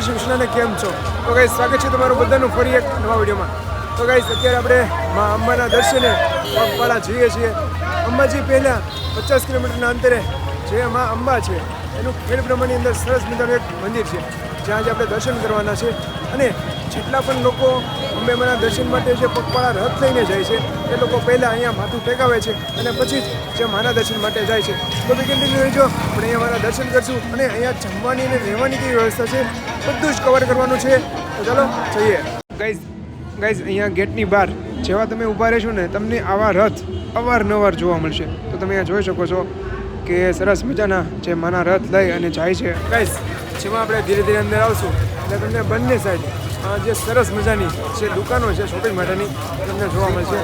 જય શ્રી કૃષ્ણને કેમ છો? તો ગાઈસ સ્વાગત છે તમારું બધાનું ફરી એક નવા વિડીયોમાં. તો ગાઈસ અત્યારે આપણે મા અંબાના દર્શને પગપાળા જઈએ છીએ. અંબાજી પહેલાં પચાસ કિલોમીટરના અંતરે જે મા અંબા છે, એનું ખેડ બ્રહ્માની અંદર સરસ મજાનું એક મંદિર છે, જ્યાં આજે આપણે દર્શન કરવાના છે. અને જેટલા પણ લોકો અંબેમાના દર્શન માટે જે પગપાળા રથ લઈને જાય છે, એ લોકો પહેલાં અહીંયા માથું ટેકાવે છે અને પછી જ જે માના દર્શન માટે જાય છે. તો બી કન્ટિન્યુ રહેજો. આપણે અહીંયા મારા દર્શન કરશું અને અહીંયા જમવાની અને રહેવાની કેવી વ્યવસ્થા છે બધું જ કવર કરવાનું છે. તો ચાલો, જઈએ. ગાઈઝ ગાઈઝ અહીંયા ગેટની બહાર જેવા તમે ઊભા રહેશો ને, તમને આવા રથ અવારનવાર જોવા મળશે. તો તમે અહીંયા જોઈ શકો છો કે સરસ મજાના જે માના રથ લઈ અને જાય છે. ગાઈઝ જેમાં આપણે ધીરે ધીરે અંદર આવશું, એટલે તમને બંને સાઈડ જે સરસ મજાની જે દુકાનો છે શોપિંગ માટેની, તમને જોવા મળશે.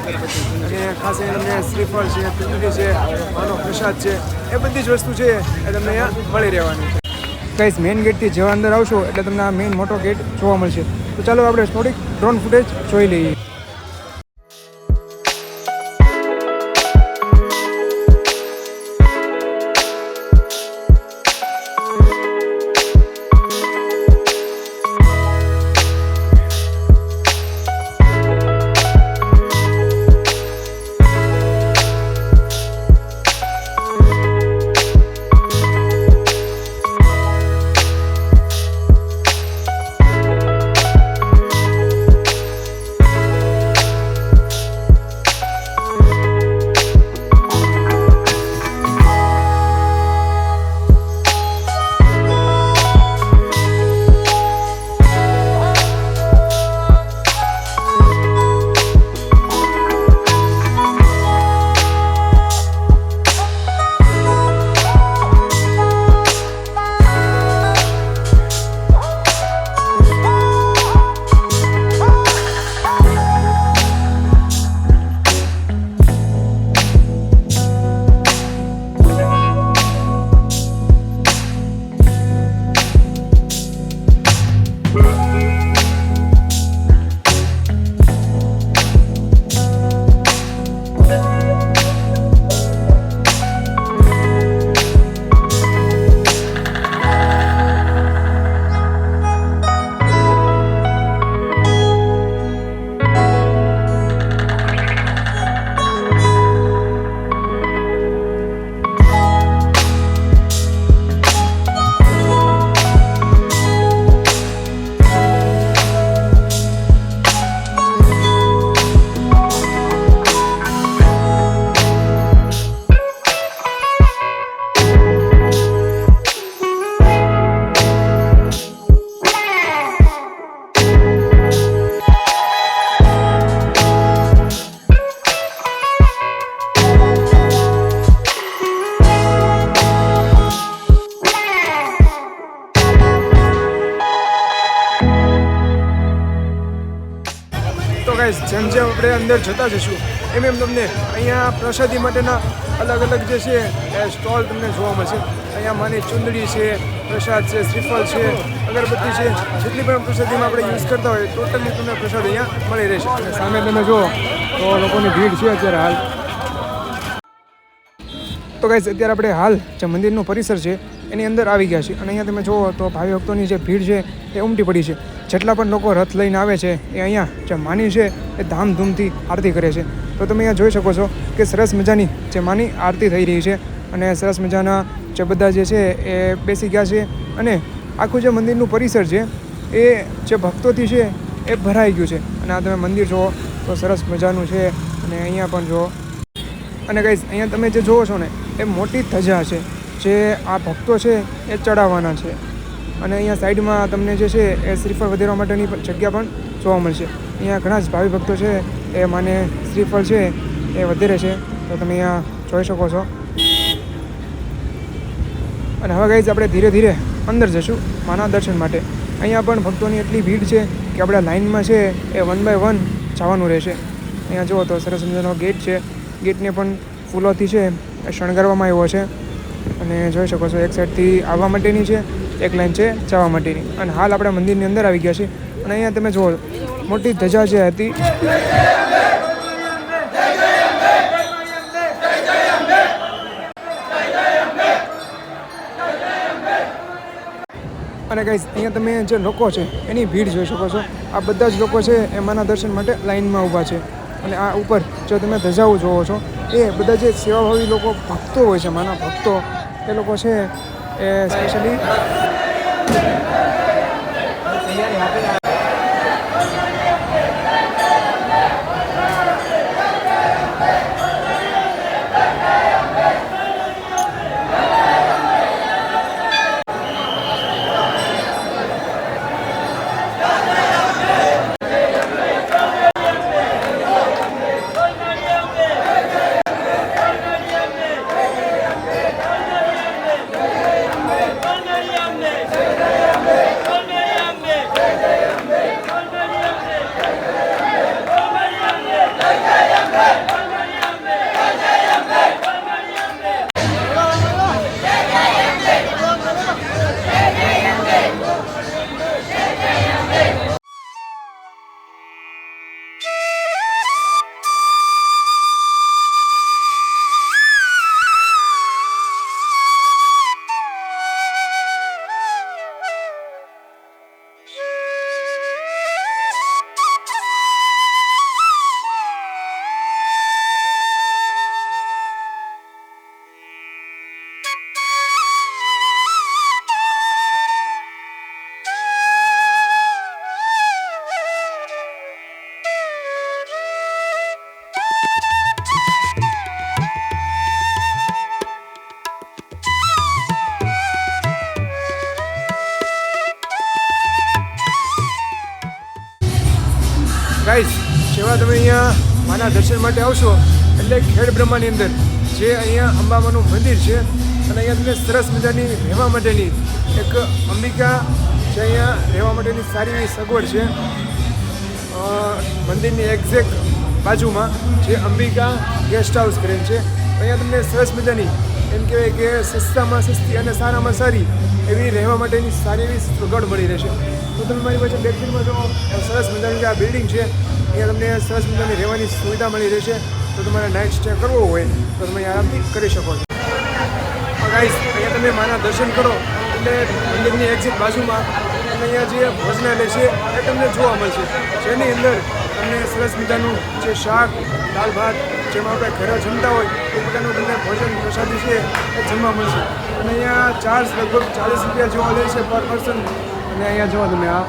અને ખાસ તમને શ્રીફળ છે પિંજરી છે, માનો પ્રસાદ છે, એ બધી જ વસ્તુ છે એ તમને અહીંયા મળી રહેવાની છે. ગાઈઝ મેઇન ગેટથી જેવા અંદર આવશો એટલે તમને આ મેઇન મોટો ગેટ જોવા મળશે. તો ચાલો આપણે થોડીક ડ્રોન ફૂટેજ જોઈ લઈએ. ગાઈઝ જેમ જેમ આપણે અંદર જતા જઈશું, એમ એમ તમને અહીંયા પ્રસાદી માટેના અલગ અલગ જે છે, એ સ્ટોલ તમને જોવા મળશે. અહીંયા માની ચુંદડી છે, પ્રસાદ છે, શ્રીફળ છે, અગરબત્તી છે, જેટલી પણ પ્રસાદીમાં આપણે યુઝ કરતા હોય ટોટલી તમને પ્રસાદ અહીંયા મળી રહેશે. અને સામે તમે જુઓ, તો લોકોની ભીડ છે અત્યારે હાલ. તો ગાઈઝ અત્યારે આપણે હાલ જે મંદિરનું પરિસર છે એની અંદર આવી ગયા છે. અને અહીંયા તમે જુઓ તો ભાવિ ભક્તોની જે ભીડ છે એ ઉમટી પડી છે. જેટલા પણ લોકો રથ લઈને આવે છે, એ અહીંયા જે માની છે એ ધામધૂમથી આરતી કરે છે. તો તમે અહીંયા જોઈ શકો છો કે સરસ મજાની જે માની આરતી થઈ રહી છે. અને સરસ મજાના જે બધા જે છે એ બેસી ગયા છે. અને આખું જે મંદિરનું પરિસર છે એ જે ભક્તોથી છે એ ભરાઈ ગયું છે. અને આ તમે મંદિર જુઓ તો સરસ મજાનું છે. અને અહીંયા પણ જુઓ. અને ગાઈઝ અહીંયા તમે જે જુઓ છો ને, એ મોટી ધજા છે. જે આ ભક્તો છે એ ચડાવવાના છે. અને અહીંયા સાઈડમાં તમને જે છે એ શ્રીફળ વધારવા માટેની જગ્યા પણ જોવા મળશે. અહીંયા ઘણા જ ભાવિ ભક્તો છે, એ માને શ્રીફળ છે એ વધારે છે, તો તમે અહીંયા જોઈ શકો છો. અને હવે ગાઈઝ આપણે ધીરે ધીરે અંદર જશું માના દર્શન માટે. અહીંયા પણ ભક્તોની એટલી ભીડ છે કે આપણે લાઇનમાં છે એ વન બાય વન જવાનું રહેશે. અહીંયા જુઓ તો સરસ મજાનો ગેટ છે. ગેટને પણ ફૂલોથી છે એ શણગારવામાં આવ્યો છે. અને જોઈ શકો છો, એક સાઈડથી આવવા માટેની છે, એક લાઈન છે, જવા માટેની. અને હાલ આપણે મંદિરની અંદર આવી ગયા છીએ અને અહીંયા તમે જુઓ, મોટી ધજા જે હતી, અને અને અહીંયા તમે જે લોકો છે, એની ભીડ જોઈ શકો છો. આ બધા જ લોકો છે, એ માના દર્શન માટે લાઈનમાં ઊભા છે. અને આ ઉપર જો તમે ધજાઓ જોવો છો, એ બધા જે સેવાભાવી લોકો, ભક્તો હોય છે, માના ભક્તો એ લોકો છે એ સ્પેશિયલી જેવા તમે અહીંયા માના દર્શન માટે આવશો, એટલે ખેડ બ્રહ્માની અંદર, જે અહીંયા અંબામાનું મંદિર છે, અને અહીંયા તમને સરસ મજાની રહેવા માટેની એક અંબિકા, જે અહીંયા રહેવા માટેની સારી એવી સગવડ છે. મંદિરની એક્ઝેક્ટ બાજુમાં જે અંબિકા ગેસ્ટ હાઉસ કરીને છે. અહીંયા તમને સરસ મજાની એમ કહેવાય કે સસ્તામાં સસ્તી અને સારામાં સારી એવી રહેવા માટેની સારી એવી સગવડ મળી રહેશે. તો તમે મારી પાસે બેકફીલ્ડમાં જો સરસ મજાની જે આ બિલ્ડિંગ છે અહીંયા તમને સરસ મજાની રહેવાની સુવિધા મળી રહેશે. તો તમારે નાઇટ સ્ટે કરવો હોય, તો તમે આરામથી કરી શકો છો. અહીંયા તમે મારા દર્શન કરો. એટલે મંદિરની એક્ઝિટ બાજુમાં અને અહીંયા જે ભોજનાલય છે, એ તમને જોવા મળશે. જેની અંદર તમને સરસ મજાનું જે શાક, દાળ ભાત જેમાં આપણે ઘરે જમતા હોય, એ પ્રકારનું તમને ભોજન પ્રસાદી છે એ જમવા મળશે. અને અહીંયા ચાર્જ લગભગ ચાલીસ રૂપિયા જોવા લે છે પર પર્સન અને અહીંયા જોવા તમે આ